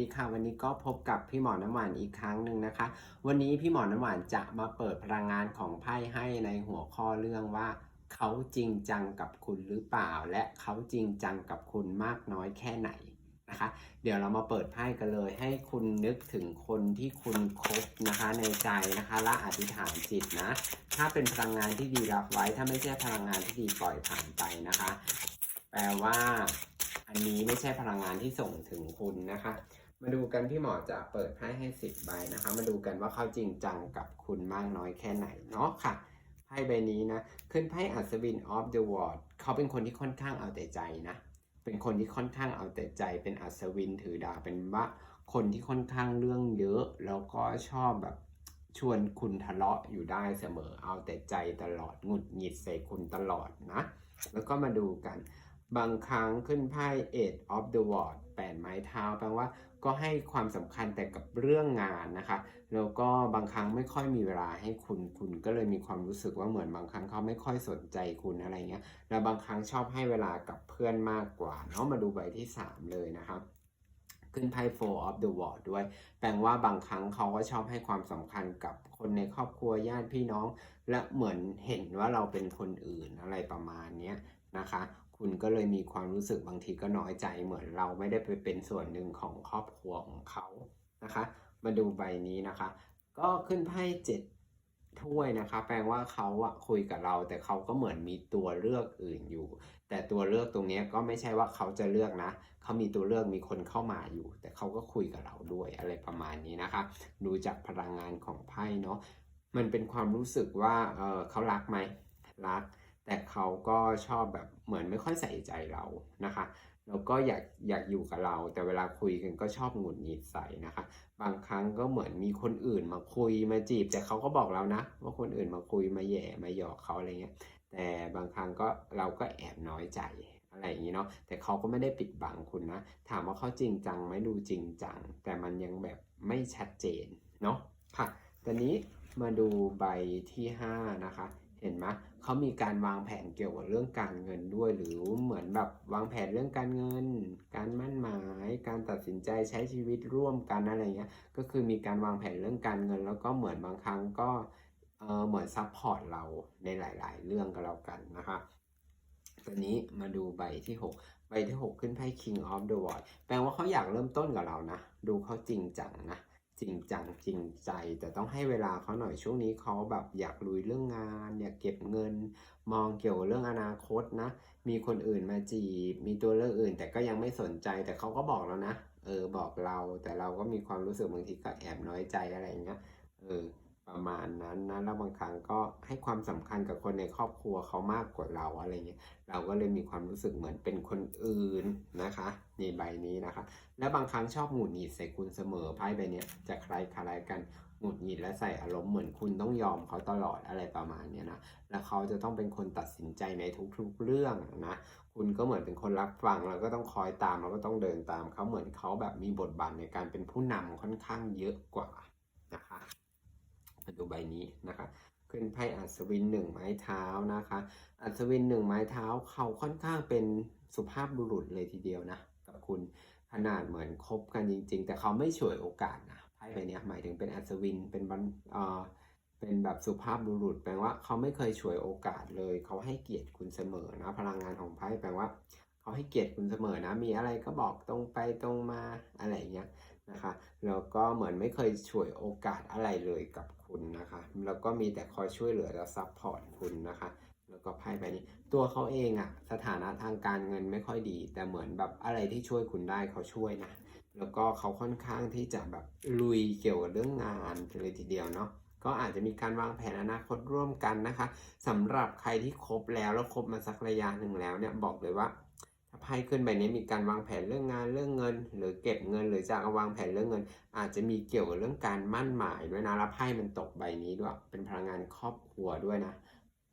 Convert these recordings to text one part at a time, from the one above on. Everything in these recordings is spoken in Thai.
ดีค่ะ วันนี้ก็พบกับพี่หมอน้ำหวานอีกครั้งหนึ่งนะคะ วันนี้พี่หมอน้ำหวานจะมาเปิดพลังงานของไพ่ให้ในหัวข้อเรื่องว่าเขาจริงจังกับคุณหรือเปล่า และเขาจริงจังกับคุณมากน้อยแค่ไหนนะคะ เดี๋ยวเรามาเปิดไพ่กันเลย ให้คุณนึกถึงคนที่คุณคบนะคะในใจนะคะและอธิษฐานจิตนะ ถ้าเป็นพลังงานที่ดีรับไว้ ถ้าไม่ใช่พลังงานที่ดีปล่อยผ่านไปนะคะ แปลว่าอันนี้ไม่ใช่พลังงานที่ส่งถึงคุณนะคะ มาดูกันพี่หมอจะเปิดไพ่ให้สิบใบนะคะ มาดูกันว่าเขาจริงจังกับคุณมากน้อยแค่ไหนเนาะค่ะไพ่ใบนี้นะ ขึ้นไพ่อัศวิน of the world เขาเป็นคนที่ค่อนข้างเอาแต่ใจนะ เป็นคนที่ค่อนข้างเอาแต่ใจ เป็นอัศวินถือดาบเป็นว่าคนที่ค่อนข้างเรื่องเยอะ แล้วก็ชอบแบบชวนคุณทะเลาะอยู่ได้เสมอ เอาแต่ใจตลอดหงุดหงิดใส่คุณตลอดนะ แล้วก็มาดูกัน บางครั้งขึ้นไพ่ Eight of the World แปดไม้เท้าแปลว่าก็ให้ความสำคัญแต่กับเรื่องงานนะคะ แล้วก็บางครั้งไม่ค่อยมีเวลาให้คุณ คุณก็เลยมีความรู้สึกว่าเหมือนบางครั้งเขาไม่ค่อยสนใจคุณอะไรเงี้ย แล้วบางครั้งชอบให้เวลากับเพื่อนมากกว่าเนาะมาดูใบที่ 3 เลยนะครับขึ้นไพ่ Four of the World ด้วย แปลว่าบางครั้งเขาก็ชอบให้ความสำคัญกับคนในครอบครัวญาติพี่น้อง และเหมือนเห็นว่าเราเป็นคนอื่นอะไรประมาณนี้นะคะ คุณก็เลยมีความรู้สึกบางทีก็น้อยใจเหมือนเราไม่ได้ไปเป็นส่วนหนึ่งของครอบครัวของเขานะคะ มาดูใบนี้นะคะ ก็ขึ้นไพ่เจ็ดถ้วยนะคะ แปลว่าเขาอะคุยกับเรา แต่เขาก็เหมือนมีตัวเลือกอื่นอยู่ แต่ตัวเลือกตรงนี้ก็ไม่ใช่ว่าเขาจะเลือกนะ เขามีตัวเลือกมีคนเข้ามาอยู่ แต่เขาก็คุยกับเราด้วยอะไรประมาณนี้นะคะ ดูจากพลังงานของไพ่เนาะมันเป็นความรู้สึกว่าเออเขารักไหมรัก แต่เขาก็ชอบแบบเหมือนไม่ค่อยใส่ใจเรานะคะแล้วก็อยากอยากอยู่กับเรา แต่เวลาคุยกันก็ชอบหงุดหงิดใส่นะคะ บางครั้งก็เหมือนมีคนอื่นมาคุยมาจีบ แต่เขาก็บอกเรานะ ว่าคนอื่นมาคุยมาแย่มาหยอกเขาอะไรเงี้ยแต่บางครั้งก็เราก็แอบน้อยใจอะไรอย่างนี้เนาะแต่เขาก็ไม่ได้ปิดบังคุณนะ ถามว่าเขาจริงจังไหมดูจริงจัง แต่มันยังแบบไม่ชัดเจนเนาะค่ะตอนนี้มาดูใบที่ 5 นะคะ ห็นไหมเขามีการวางแผนเกี่ยวกับเรื่องการเงินด้วย หรือเหมือนแบบวางแผนเรื่องการเงิน การมั่นหมาย การตัดสินใจใช้ชีวิตร่วมกันอะไรเงี้ยก็คือมีการวางแผนเรื่องการเงิน แล้วก็เหมือนบางครั้งก็เออเหมือนซัพพอร์ตเราในหลาย ๆ เรื่องก็แล้วกันนะคะตอนนี้มาดูใบที่ 6 ใบที่ 6 ขึ้นไพ่ King of the World แปลว่าเขาอยากเริ่มต้นกับเรานะ ดูเขาจริงจังนะ จริงจังจริงใจ แต่ต้องให้เวลาเขาหน่อยช่วงนี้เขาแบบอยากลุยเรื่องงานอยากเก็บเงิน มองเกี่ยวกับเรื่องอนาคตนะ มีคนอื่นมาจีบ มีตัวเลือกอื่น แต่ก็ยังไม่สนใจแต่เขาก็บอกแล้วนะเออบอกเราแต่เราก็มีความรู้สึกบางทีก็แอบน้อยใจอะไรอย่างเงี้ยเออ ประมาณนั้นนะแล้วบางครั้งก็ให้ความสำคัญกับคนในครอบครัวเขามากกว่าเราอะไรเงี้ยเราก็เลยมีความรู้สึกเหมือนเป็นคนอื่นนะคะในใบนี้นะคะ และบางครั้งชอบหงุดหงิดใส่คุณเสมอไพ่ใบนี้จะคล้ายคล้ายกันหงุดหงิดและใส่อารมณ์เหมือนคุณต้องยอมเขาตลอดอะไรประมาณเนี้ยนะแล้วเขาจะต้องเป็นคนตัดสินใจในทุกๆเรื่องนะคุณก็เหมือนเป็นคนรับฟังแล้วก็ต้องคอยตามแล้วก็ต้องเดินตามเขาเหมือนเขาแบบมีบทบาทในการเป็นผู้นำค่อนข้างเยอะกว่า ดูใบนี้นะคะขึ้นไพ่อัศวินหนึ่งไม้เท้านะคะ อัศวินหนึ่งไม้เท้าเขาค่อนข้างเป็นสุภาพบุรุษเลยทีเดียวนะกับคุณขนาดเหมือนคบกันจริง ๆ แต่เขาไม่ฉวยโอกาสนะไพ่ใบนี้หมายถึงเป็นอัศวินเป็นบันเอ่อเป็นแบบสุภาพบุรุษ แปลว่าเขาไม่เคยฉวยโอกาสเลย เขาให้เกียรติคุณเสมอนะพลังงานของไพ่แปลว่า เขาให้เกียรติคุณเสมอนะ มีอะไรก็บอกตรงไปตรงมาอะไรอย่างเงี้ย นะคะแล้วก็เหมือนไม่เคยฉวยโอกาสอะไรเลยกับคุณนะคะแล้วก็มีแต่คอยช่วยเหลือและซัพพอร์ตคุณนะคะแล้วก็ไพ่ใบนี้ ตัวเขาเองอะสถานะทางการเงินไม่ค่อยดี แต่เหมือนแบบอะไรที่ช่วยคุณได้เขาช่วยนะแล้วก็เขาค่อนข้างที่จะแบบลุยเกี่ยวกับเรื่องงานเลยทีเดียวเนาะก็อาจจะมีการวางแผนอนาคตร่วมกันนะคะสำหรับใครที่คบแล้วแล้วคบมาสักระยะหนึ่งแล้วเนี่ยบอกเลยว่า ไพ่ขึ้นใบนี้มีการวางแผนเรื่องงานเรื่องเงิน หรือเก็บเงิน หรือจะวางแผนเรื่องเงิน อาจจะมีเกี่ยวกับเรื่องการมั่นหมายด้วยนะแล้วไพ่มันตกใบนี้ด้วยเป็นพลังงานครอบครัวด้วยนะ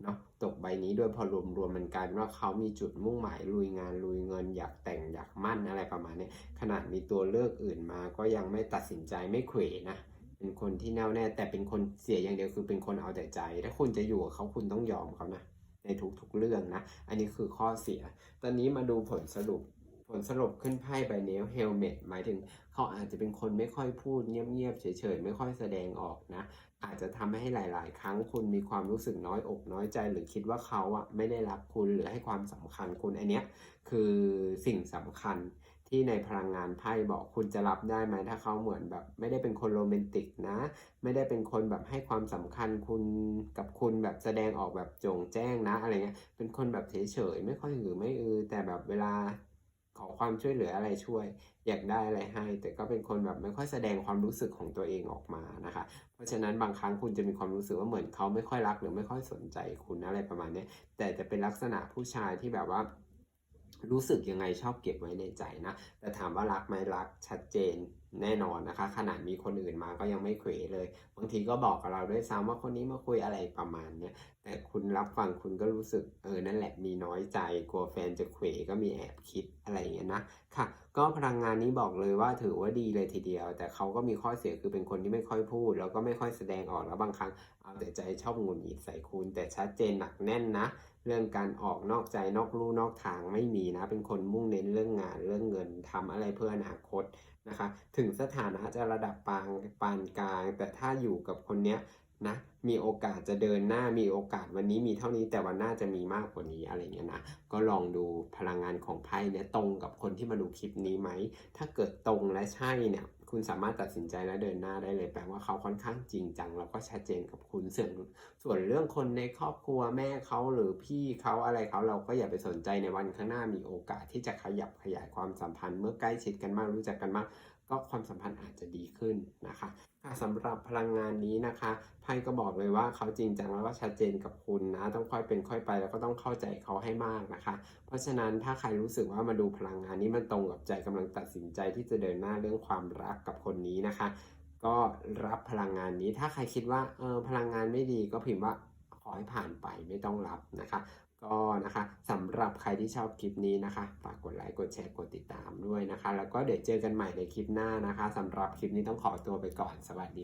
เนาะตกใบนี้ด้วยพอรวมรวมมันกลายเป็นว่าเขามีจุดมุ่งหมายลุยงานลุยเงิน อยากแต่งอยากมั่นอะไรประมาณนี้ขนาดมีตัวเลือกอื่นมาก็ยังไม่ตัดสินใจไม่เขวนะเป็นคนที่แน่วแน่แต่เป็นคนเสียอย่างเดียวคือเป็นคนเอาแต่ใจ ถ้าคุณจะอยู่กับเขาคุณต้องยอมเขานะ ในทุกๆเรื่องนะ อันนี้คือข้อเสีย ตอนนี้มาดูผลสรุปผลสรุปขึ้นไพ่ใบนี้เฮลเมตหมายถึงเขาอาจจะเป็นคนไม่ค่อยพูดเงียบๆเฉยๆ ไม่ค่อยแสดงออกนะ อาจจะทำให้หลาย ๆ ครั้งคุณมีความรู้สึกน้อยอกน้อยใจ หรือคิดว่าเขาอะไม่ได้รักคุณหรือให้ความสำคัญคุณอันเนี้ยคือสิ่งสำคัญ ที่ในพลังงานไพ่บอกคุณจะรับได้ไหมถ้าเขาเหมือนแบบ ไม่ได้เป็นคนโรแมนติกนะ ไม่ได้เป็นคนแบบให้ความสำคัญคุณกับคุณแบบแสดงออกแบบจงแจ้งนะ อะไรเงี้ยเป็นคนแบบเฉยๆไม่ค่อยหือไม่อือ แต่แบบเวลาขอความช่วยเหลืออะไรช่วย อยากได้อะไรให้ แต่ก็เป็นคนแบบไม่ค่อยแสดงความรู้สึกของตัวเองออกมานะคะ เพราะฉะนั้นบางครั้งคุณจะมีความรู้สึกว่าเหมือนเขาไม่ค่อยรักหรือไม่ค่อยสนใจคุณอะไรประมาณนี้แต่จะเป็นลักษณะผู้ชายที่แบบว่า รู้สึกยังไงชอบเก็บไว้ในใจนะ แต่ถามว่ารักไหมรักชัดเจนแน่นอนนะคะ ขนาดมีคนอื่นมาก็ยังไม่เขวเลย บางทีก็บอกกับเราด้วยซ้ำว่าคนนี้มาคุยอะไรประมาณเนี้ยแต่คุณรับฟังคุณก็รู้สึกเออนั่นแหละมีน้อยใจ กลัวแฟนจะเขวก็มีแอบคิดอะไรอย่างเงี้ยนะค่ะ ก็พลังงานนี้บอกเลยว่าถือว่าดีเลยทีเดียว แต่เขาก็มีข้อเสียคือเป็นคนที่ไม่ค่อยพูด แล้วก็ไม่ค่อยแสดงออกแล้วบางครั้งเอาแต่ใจชอบงุดหงิดใส่คุณแต่ชัดเจนหนักแน่นนะ เรื่องการออกนอกใจนอกลู่นอกทางไม่มีนะ เป็นคนมุ่งเน้นเรื่องงานเรื่องเงินทำอะไรเพื่ออนาคตนะคะ ถึงสถานะจะระดับปานปานกลาง แต่ถ้าอยู่กับคนเนี้ยนะมีโอกาสจะเดินหน้ามีโอกาสวันนี้มีเท่านี้แต่วันหน้าจะมีมากกว่านี้อะไรเงี้ยนะก็ลองดูพลังงานของไพ่เนี่ยตรงกับคนที่มาดูคลิปนี้ไหมถ้าเกิดตรงและใช่เนี่ย คุณสามารถตัดสินใจและเดินหน้าได้เลยแปลว่าเขาค่อนข้างจริงจัง แล้วก็ชัดเจนกับคุณส่วนส่วนเรื่องคนในครอบครัวแม่เขาหรือพี่เขาอะไรเขาเราก็อย่าไปสนใจในวันข้างหน้ามีโอกาสที่จะขยับขยายความสัมพันธ์ เมื่อใกล้ชิดกันมากรู้จักกันมาก ก็ความสัมพันธ์อาจจะดีขึ้นนะคะสำหรับพลังงานนี้นะคะไพ่ก็บอกเลยว่าเขาจริงจังแล้วก็ชัดเจนกับคุณนะต้องค่อยเป็นค่อยไปแล้วก็ต้องเข้าใจเขาให้มากนะคะ เพราะฉะนั้นถ้าใครรู้สึกว่ามาดูพลังงานนี้มันตรงกับใจกำลังตัดสินใจที่จะเดินหน้าเรื่องความรักกับคนนี้นะคะ ก็รับพลังงานนี้ถ้าใครคิดว่าเออพลังงานไม่ดีก็พิมพ์ว่าขอให้ผ่านไปไม่ต้องรับนะคะ ก็นะคะสำหรับใครที่ชอบคลิปนี้นะคะฝากกดไลค์กดแชร์กดติดตามด้วยนะคะ แล้วก็เดี๋ยวเจอกันใหม่ในคลิปหน้านะคะสำหรับคลิปนี้ต้องขอตัวไปก่อนสวัสดี